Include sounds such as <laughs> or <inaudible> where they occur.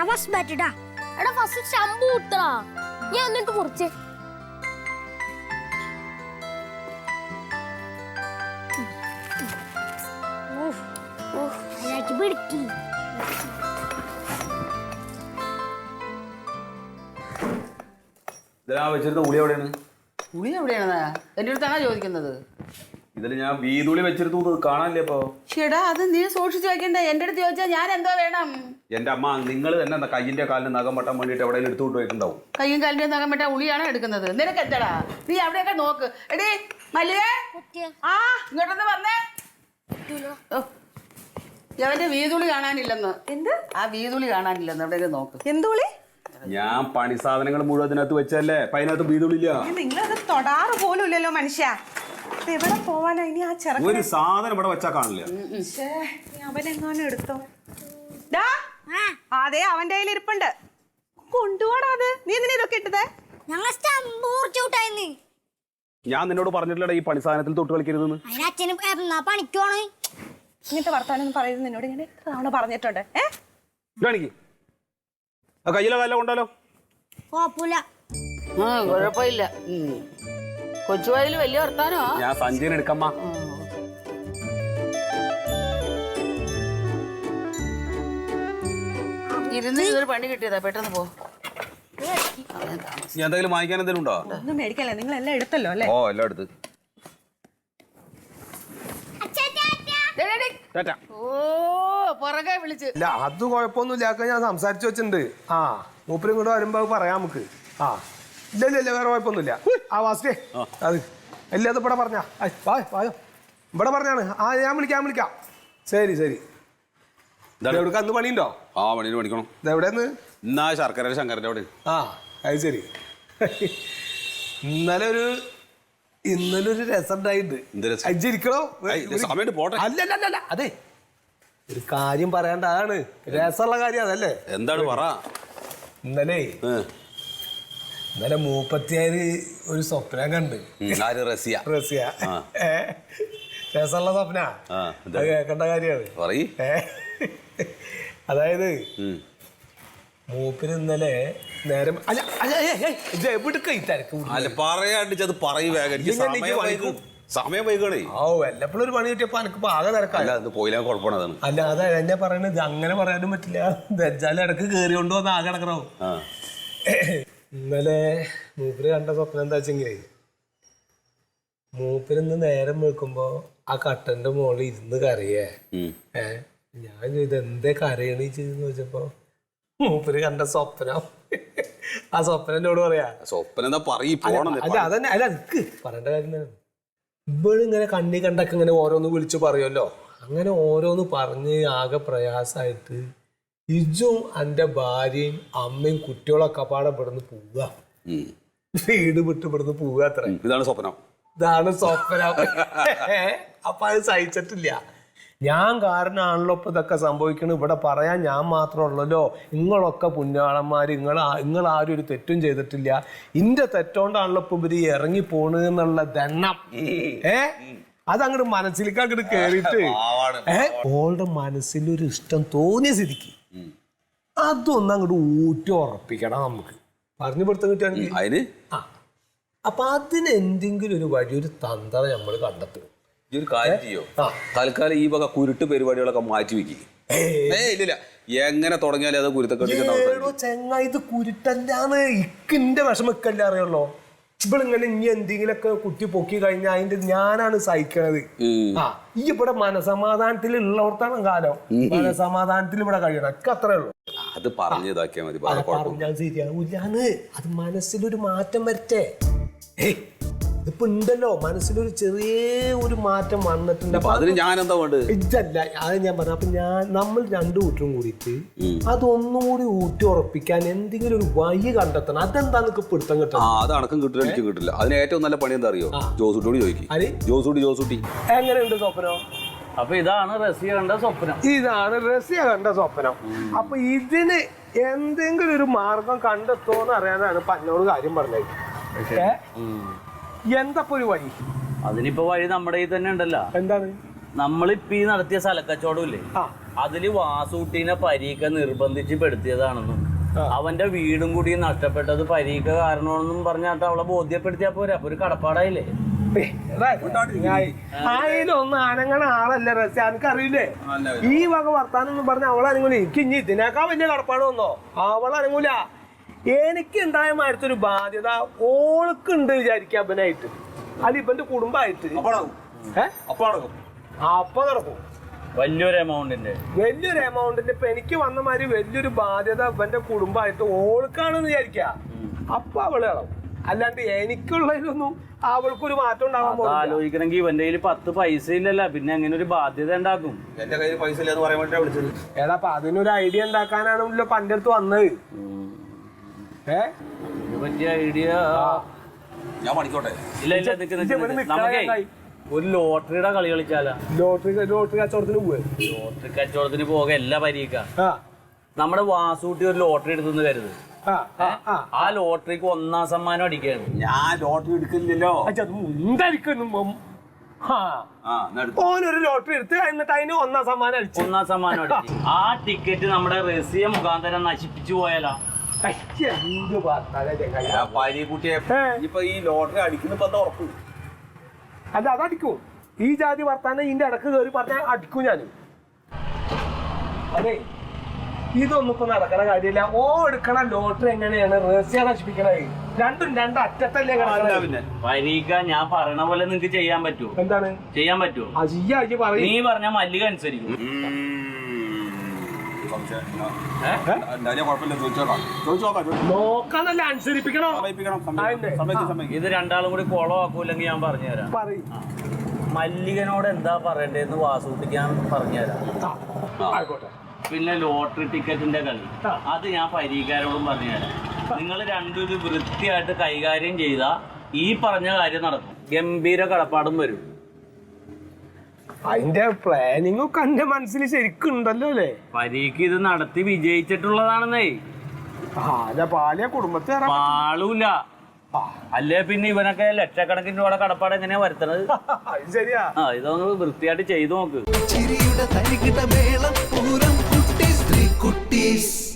ഞാൻ ഫസ്റ്റ് എടാ ഫസ്റ്റ് ശമ്പു കുത്തടാ ഞാൻ എന്നിട്ട് കുറച്ച്. അതിലേക്ക് പിടിക്കി. ഇതിലാ വെച്ചിരുന്ന ഉളി എവിടെയാണ്? പുളി എവിടെയാണ്? എന്റെ അടുത്താണ് ചോദിക്കുന്നത്? ഇതിൽ ഞാൻ വീതുളി വെച്ചിരുന്നു കാണാനില്ലേ ഇപ്പൊ? ചേടാ അത് നീ സൂക്ഷിച്ചു വെക്കണ്ടേ? എന്റെ അടുത്ത് ചോദിച്ചാൽ ഞാൻ എന്തോ വേണം. എന്റെ അമ്മ നിങ്ങൾ തന്നെ എന്താ കയ്യിന്റെ കാലിന് നഖം വെട്ടാൻ വേണ്ടിട്ട് എവിടെയെങ്കിലും എടുത്തുകൊണ്ട് പോയിട്ടുണ്ടാവും? കയ്യും കാലിന്റെ നഖം വെട്ടാ ഉളിയാണ് എടുക്കുന്നത്. നിനക്ക് എത്തടാ? നീ അവിടെയൊക്കെ നോക്ക്. എടി മല്ലികേ. ആ ഇങ്ങോട്ടൊന്ന് വന്നേ. ഓ, അവന്റെ വീതുളി കാണാനില്ലെന്ന്. എന്ത്? ആ വീതുളി കാണാനില്ലെന്ന്. എവിടെയൊക്കെ നോക്ക്. എന്തുളി? ഞാൻ പണി സാധനങ്ങൾ മുഴുവൻ അതിനകത്ത് വെച്ചല്ലേ അപ്പൊ അതിനകത്ത് വീതുളില്ല. നിങ്ങളത് തൊടാറ് പോലും ഇല്ലല്ലോ മനുഷ്യ. ഇത് എവിടെ പോവാനാ? ഇനി ആ ചെറുക്കൻ ഒരു സാധനം ഇവിടെ വെച്ചാ കാണില്ല. അവനെങ്ങാനും എടുത്തോ? ഡാ അതെ അവന്റെ കയ്യിൽ ഇരിപ്പുണ്ട്. കൊണ്ടുപോടാ അത്. നീ എന്തിനാ ഇതൊക്കെ ഇട്ടത്? ഞങ്ങൾ സ്റ്റമ്പ് മുറിച്ചു ഞാൻ നിന്നോട് പറഞ്ഞിട്ടില്ലടാ ഈ പണി സാധനത്തിൽ തൊട്ട് കളിക്കരുതെന്ന്. അതിന് അച്ഛന് എന്നാ പണിക്കുവാണ് ഇങ്ങനത്തെ വർത്താനം പറയുന്നത് നിന്നോട്. ഞാൻ എത്ര തവണ പറഞ്ഞിട്ടുണ്ട്. ഏ? കാണിക്ക് കയ്യിലെ കാലം കൊണ്ടാലോ കുഴപ്പമില്ല. ആ കുഴപ്പമില്ല. കൊച്ചുവായിൽ വലിയ വർത്താനോ ഞാൻ സഞ്ജീവൻ എടുക്കമ്മ. ഇരുന്ന് ഇതൊരു പണി കിട്ടിയതാ പെട്ടെന്ന് പോ. ഞാൻ എന്തെങ്കിലും വാങ്ങിക്കാൻ എന്തെങ്കിലും ഉണ്ടോ? ഒന്നും മേടിക്കല്ലേ? നിങ്ങൾ എല്ലാം എടുത്തല്ലോ അല്ലേ? ഓ എല്ലാം എടുത്ത്. ഓ പുറകെ വിളിച്ച്. ഇല്ല അത് കുഴപ്പമൊന്നും ഇല്ലാക്ക ഞാൻ സംസാരിച്ചു വെച്ചിട്ടുണ്ട്. ആ മൂപ്പരും കൂടെ വരുമ്പോ പറയാം നമുക്ക്. ആ. ഇല്ല ഇല്ല ഇല്ല വേറെ കുഴപ്പമൊന്നുമില്ല. ആ വാസ്കേ അത് ഇല്ല അത് ഇവിടെ പറഞ്ഞാ. വാ വായോ ഇവിടെ പറഞ്ഞാണ്. ആ ഞാൻ വിളിക്കാം ഞാൻ വിളിക്കാം. ശരി ശരി? എവിടെ അന്ന് പണിയുണ്ടോ? ആ പണിയിൽ പണിക്കണം. ഇതെവിടെന്ന് എന്നാ ശർക്കര ശങ്കരന്റെ അവിടെ. ആ അത് ശരി. ഇന്നലെ ഒരു ഇന്നലെ ഒരു രസം? ഉണ്ടായിട്ടുണ്ട് എന്ത് രസം? അജ്ജിരിക്കണോ പോട്ടെ. അല്ല അല്ല അല്ല, അല്ല അതെ. ഒരു കാര്യം പറയണ്ട അതാണ്. രസമുള്ള കാര്യം അതല്ലേ? എന്താണ് പറ? ഇന്നലെ. ഇന്നലെ മൂപ്പത്തിയാര് ഒരു സ്വപ്നം കണ്ട്. റസിയ. റസിയ. രസമുള്ള സ്വപ്ന? അത് കേൾക്കേണ്ട കാര്യമാണ്. അതായത് മൂപ്പിന് ഇന്നലെ നേരം അല്ല അല്ല ഏയ്, ഏയ്, ഇത് എവിടുക്ക ഈ തിരക്ക് കൂടി? അല്ല പറയാണ്ട് അത് പറയ് വേഗം. എനിക്ക് ഇങ്ങനെ എനിക്ക് സമയം വൈകണേ. ഓ വല്ലപ്പോഴും ഒരു പണി കിട്ടിയപ്പോ എനിക്ക് ആകെ തിരക്കാല്ല അല്ല അത് പോയില്ല കുഴപ്പമാണ് അതാണ്. അല്ല അതാ എന്നെ പറയണത്. അങ്ങനെ പറയാനും പറ്റില്ല. ദജ്ജാൽ ഇടയ്ക്ക് കയറി കൊണ്ടുവന്ന് ആകെ കിടക്കണോ ഇന്നലെ മൂപ്പര് കണ്ട സ്വപ്നം എന്താ വെച്ചെങ്കിലേ മൂപ്പര് ഇന്ന് നേരം വെക്കുമ്പോ ആ കട്ടന്റെ മുകളിൽ ഇരുന്ന് കരയേ. ഏ ഞാൻ ഇത് എന്തേ കരയണീ? ചെയ്തെന്ന് വെച്ചപ്പോ മൂപ്പര് കണ്ട സ്വപ്നം. ആ സ്വപ്നം എന്നോട് പറയാ. സ്വപ്നം എന്താ പറയ് പോണം അല്ല അതന്നെ അല്ല നിക്ക് പറയേണ്ട കാര്യം തന്നെ ഇങ്ങനെ കണ്ണി കണ്ടൊക്കെ ഇങ്ങനെ ഓരോന്ന് വിളിച്ചു പറയുമല്ലോ അങ്ങനെ ഓരോന്ന് പറഞ്ഞ് ആകെ പ്രയാസമായിട്ട് ഇജും എന്റെ ഭാര്യയും അമ്മയും കുട്ടികളൊക്കെ പാടെ ഇവിടുന്ന് പോവുക. വീട് വിട്ട് ഇവിടുന്ന് പോവുക അത്ര. ഇതാണ് സ്വപ്നം. ഇതാണ് സ്വപ്നം. <laughs> അപ്പൊ അത് സഹിച്ചിട്ടില്ല. ഞാൻ കാരണമാണല്ലോ ഇപ്പൊ ഇതൊക്കെ സംഭവിക്കണം ഇവിടെ പറയാൻ ഞാൻ മാത്രമുള്ളല്ലോ നിങ്ങളൊക്കെ പുണ്യാളന്മാർ നിങ്ങൾ നിങ്ങൾ ആരും ഒരു തെറ്റും ചെയ്തിട്ടില്ല. ഇന്റെ തെറ്റോണ്ടാണല്ലോ ഇപ്പൊ ഇവർ ഇറങ്ങി പോണെന്നുള്ള ദണ്ണം ഏ? അതങ്ങോട്ട് മനസ്സിലേക്ക് അങ്ങോട്ട് കേറിയിട്ട്. <laughs> ഏഹ് ഓളുടെ മനസ്സിലൊരു ഇഷ്ടം തോന്നിയ സ്ഥിതിക്ക്. അതൊന്നും അങ്ങോട്ട് ഊറ്റി ഉറപ്പിക്കണം നമുക്ക്. പറഞ്ഞു പിടുത്തം കിട്ടുകയാണെങ്കിൽ അതിന്? ആ. അപ്പൊ അതിന് എന്തെങ്കിലും ഒരു വഴി ഒരു തന്ത്രം നമ്മൾ കണ്ടെത്തും. ഈ ഒരു കാര്യം ചെയ്യോ? ആ. തൽക്കാലം ഈ വക കുരുട്ട് പരിപാടികളൊക്കെ മാറ്റി വെക്കി. ഏ. ഇല്ലില്ല. എങ്ങനെ തുടങ്ങിയാലേ അത് കുരുത്തക്കെട്ടിക്കുന്ന ഏടോ ചെങ്ങ ഇത് കുരുട്ടല്ലാന്ന്. ഇക്കിന്റെ വിഷമക്കല്ല അറിയുള്ളോ? ഇവളിങ്ങനെ ഇനി എന്തെങ്കിലുമൊക്കെ കുട്ടി പൊക്കി കഴിഞ്ഞാൽ അതിന്റെ ഞാനാണ് സഹിക്കണത്. ആ ഈ ഇവിടെ മനസമാധാനത്തിൽ ഉള്ളവർത്താണ് കാലം മനസമാധാനത്തിൽ ഇവിടെ കഴിയണം. ഒക്കെ അത്രേ ഉള്ളൂ. അത് പറഞ്ഞു ഇതാക്കിയാൽ മതി പറഞ്ഞാൽ ശരിയാണ് ശരിയാവൂലാന്ന് അത് മനസ്സിലൊരു മാറ്റം വരട്ടെ. ഇതിപ്പോ ഉണ്ടല്ലോ മനസ്സിലൊരു ചെറിയ ഒരു മാറ്റം വന്നിട്ടുണ്ട്. അപ്പൊ അതിന് ഞാൻ എന്താ വേണ്ടത്? ഇതല്ല അത് ഞാൻ പറഞ്ഞു അപ്പൊ ഞാൻ നമ്മൾ രണ്ടു കൂട്ടരും കൂടിയിട്ട് അതൊന്നും കൂടി ഊട്ടി ഉറപ്പിക്കാൻ എന്തെങ്കിലും ഒരു വഴി കണ്ടെത്തണം. അതെന്താ നിനക്ക് പിടുത്തം കിട്ടണം? അത് അണക്കം കിട്ടില്ല എനിക്ക് കിട്ടില്ല അതിന് ഏറ്റവും നല്ല പണി എന്താ അറിയോ? ജോസൂട്ടിയോട് ചോദിക്കും? ജോസൂട്ടി ജോസൂട്ടി. എങ്ങനെയുണ്ട് സ്വപ്നം? അപ്പൊ ഇതാണ് റസിയ കണ്ട സ്വപ്നം. ഇതാണ് റസിയ കണ്ട സ്വപ്നം. അപ്പൊ ഇതിന് എന്തെങ്കിലും ഒരു മാർഗം കണ്ടെത്തുമോന്ന് അറിയാനാണ് പന്നോട് കാര്യം പറഞ്ഞത്? എന്തപ്പോ ഒരു വഴി? അതിനിപ്പോ വഴി നമ്മുടെ ഈ തന്നെ ഉണ്ടല്ലോ. എന്താണ്? നമ്മളിപ്പ ഈ നടത്തിയ സ്ഥലക്കച്ചവടം ഇല്ലേ അതിൽ വാസൂട്ടീനെ പരീക്ക നിർബന്ധിച്ച് പെടുത്തിയതാണെന്നും അവന്റെ വീടും കൂടി നഷ്ടപ്പെട്ടത് പരീക്ക കാരണമെന്നും പറഞ്ഞിട്ട് അവളെ ബോധ്യപ്പെടുത്തിയാ പോരെ. അപ്പൊ ഒരു കടപ്പാടായില്ലേ? അതിലൊന്നും അനങ്ങണ ആളല്ല റസ്യ. എനിക്കറിയില്ലേ ഈ വക വർത്താനം എന്ന് പറഞ്ഞ അവൾ അനങ്ങൂല എനിക്ക് ഇനി ഇതിനേക്കാൾ വലിയ കടപ്പാട് വന്നോ? അവൾ അനങ്ങൂല എനിക്ക് ഉണ്ടായ മാരത്തൊരു ബാധ്യത ഓൾക്കുണ്ട് വിചാരിക്കാം അവനായിട്ട് അല്ല ഇവന്റെ കുടുംബമായിട്ട്. നടക്കും അപ്പൊ നടക്കും. വലിയൊരു എമൗണ്ടിന്റെ വലിയൊരു എമൗണ്ടിന്റെ ഇപ്പൊ എനിക്ക് വന്ന മാതിരി വലിയൊരു ബാധ്യത ഇവന്റെ കുടുംബമായിട്ട് ഓൾക്കാണെന്ന് വിചാരിക്ക. അപ്പൊ അവൾ ഇളവും അല്ലാണ്ട് എനിക്കുള്ളതിലൊന്നും അവൾക്കൊരു മാറ്റം ഉണ്ടാവാൻ ആലോചിക്കണമെങ്കിൽ ഇവന്റെ കയ്യിൽ പത്ത് പൈസ ഇല്ലല്ല. പിന്നെ അങ്ങനെ ഒരു ബാധ്യത ഉണ്ടാക്കും. എന്റെ കയ്യിൽ പൈസ ഇല്ലെന്ന് പറയാൻ വിളിച്ചത്. ഏതാ അപ്പൊ അതിനൊരു ഐഡിയ ഉണ്ടാക്കാനാണ് പന്റെ അടുത്ത് വന്നത്. ഏ? പറ്റിയ ഐഡിയ ഞാൻ പണിക്കോട്ടെ. ഇല്ല ഇല്ല നിക്ക് നിക്ക് നമുക്കേ ഒരു ലോട്ടറിയുടെ കളി കളിച്ചാലാ ലോട്ടറി ലോട്ടറി കച്ചവടത്തിന് പോവേ? ലോട്ടറി കച്ചവടത്തിന് പോകെ എല്ലാ പരീക്ക ആ. നമ്മുടെ വാസൂട്ടി ഒരു ലോട്ടറി എടുത്തെന്ന് കരുത്. ആ ആ ആ. ആ ലോട്ടറിക്ക് ഒന്നാം സമ്മാനം അടിക്കുകയാണ്. ഞാൻ ലോട്ടറി എടുക്കുന്നില്ലല്ലോ എന്തായിരിക്കും. ഓനൊരു ലോട്ടറി എടുത്ത് എന്നിട്ട് അതിന് ഒന്നാം സമ്മാനം അടിച്ചു. ഒന്നാം സമ്മാനം അടിച്ചു. ആ ടിക്കറ്റ് നമ്മുടെ റസിയ മുഖാന്തരം നശിപ്പിച്ചു പോയാലോ അല്ല അത്. ഇപ്പൊ ഈ ലോട്ടറി അടിക്കുന്ന ഇപ്പൊ എന്താ ഉറപ്പ്? അല്ല അതടിക്കും ഈ ജാതി വർത്താനം ഇതിന്റെ ഇടയ്ക്ക് കയറി പറഞ്ഞാൽ അടിക്കും ഞാൻ അതെ. ഇതൊന്നും ഇപ്പൊ നടക്കണ കാര്യമില്ല. ഓ എടുക്കണ ലോട്ടറി എങ്ങനെയാണ്? റഹസ്യ നശിപ്പിക്കണത് രണ്ടും രണ്ട് അറ്റത്തല്ലേ കിടക്കണത് പരീക്ക ഞാൻ പറയണ പോലെ നിങ്ങക്ക് ചെയ്യാൻ പറ്റുമോ എന്താണ്? ചെയ്യാൻ പറ്റുമോ അജിയ അജി പറയും. നീ പറഞ്ഞ മല്ലിക അനുസരിക്കും. നോക്കാന്നല്ല അനുസരിപ്പിക്കണോ? ഇത് രണ്ടാളും കൂടി കുളമാക്കൂല്ലെങ്കിൽ ഞാൻ പറഞ്ഞുതരാം പറയും. മല്ലികനോട് എന്താ പറയണ്ടേന്ന് വാസൂട്ടിക്കാൻ പറഞ്ഞുതരാം. ആയിക്കോട്ടെ. പിന്നെ ലോട്ടറി ടിക്കറ്റിന്റെ കളി. അത് ഞാൻ പരീക്കാരോടും പറഞ്ഞുതരാം നിങ്ങൾ രണ്ടും ഇത് വൃത്തിയായിട്ട് കൈകാര്യം ചെയ്താൽ ഈ പറഞ്ഞ കാര്യം നടക്കും. ഗംഭീര കടപ്പാടും വരും. അതിന്റെ പ്ലാനിങ് ഒക്കെ എന്റെ മനസ്സിൽ ശരിക്കും ഉണ്ടല്ലോ അല്ലേ? പരീക്ക് ഇത് നടത്തി വിജയിച്ചിട്ടുള്ളതാണെന്നേ. പാലിയ കുടുംബത്തിൽ പാളൂല. അല്ലേ പിന്നെ ഇവനൊക്കെ ലക്ഷക്കണക്കിന് രൂപയുടെ കടപ്പാട് എങ്ങനെയാ വരുത്തണത്? <laughs> അത് ശരിയാ. ആ ഇതൊന്ന് വൃത്തിയായിട്ട് ചെയ്തു നോക്ക്. peace.